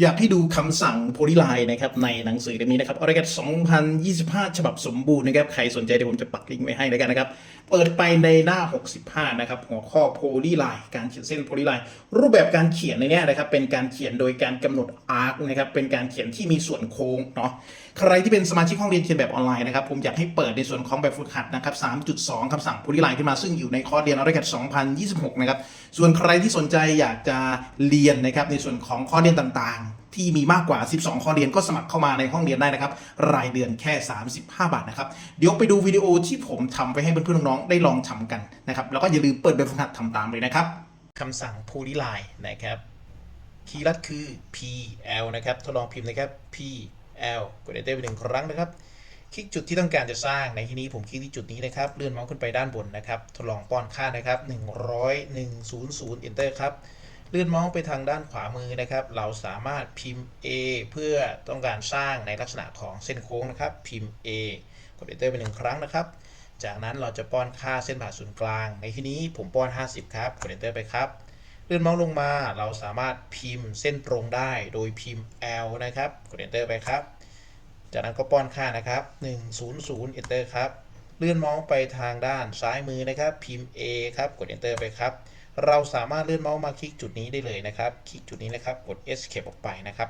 อยากให้ดูคำสั่งโพลีไลน์นะครับในหนังสือเล่มนี้นะครับออริกั2025 ฉบับสมบูรณ์นะครับ ใครสนใจเดี๋ยวผมจะปักลิงก์ไว้ให้แล้วกันนะครับ เปิดไปในหน้า 65 นะครับ หัวข้อโพลีไลน์การเขียนเส้นโพลีไลน์รูปแบบการเขียนในนี้นะครับ เป็นการเขียนโดยการกำหนดอาร์คนะครับ เป็นการเขียนที่มีส่วนโค้งเนาะใครที่เป็นสมาชิกห้องเรียนเขียนแบบออนไลน์นะครับผมอยากให้เปิดในส่วนของแบบฝึกหัดนะครับ 3.2 คำสั่งโพลีไลน์ขึ้นมาซึ่งอยู่ในคอร์สเรียนออริกั2026 นะครับส่วนใครที่สนใจอยากจะเรียนนะครับในส่วนของคอร์สเรียนต่างที่มีมากกว่า 12 ข้อเรียนก็สมัครเข้ามาในห้องเรียนได้นะครับ รายเดือนแค่ 35 บาทนะครับ เดี๋ยวไปดูวิดีโอที่ผมทำไปให้เพื่อนๆน้องๆได้ลองทำกันนะครับ แล้วก็อย่าลืมเปิดแบบฝึกหัดทำตามเลยนะครับคำสั่ง polyline นะครับ คีย์ลัดคือ PL นะครับทดลองพิมพ์นะครับ PL กด enter ไปหนึ่งครั้งนะครับ คลิกจุดที่ต้องการจะสร้างในที่นี้ผมคลิกที่จุดนี้นะครับ เลื่อนเมาส์ขึ้นไปด้านบนนะครับ ทดลองป้อนค่านะครับ100 100 enter ครับ เลื่อนมาส์ไปทางด้านขวามือนะครับ เราสามารถพิมพ์ A เพื่อต้องการสร้างในลักษณะของเส้นโค้งนะครับ พิมพ์ A กด enter ไปหนึ่งครั้งนะครับ จากนั้นเราจะป้อนค่าเส้นผ่าศูนย์กลาง ในที่นี้ผมป้อน 50 ครับ กด enter ไปครับ เลื่อนมาส์ลงมา เราสามารถพิมพ์เส้นตรงได้ โดยพิมพ์ L นะครับ กด enter ไปครับ จากนั้นก็ป้อนค่านะครับ 100 enter ครับ เลื่อนมาส์ไปทางด้านซ้ายมือนะครับ พิมพ์ A ครับ กด enter ไปครับ เราสามารถเลื่อนเมาส์มาคลิกจุดนี้ได้เลยนะครับ คลิกจุดนี้นะครับ กด escape ออกไปนะครับ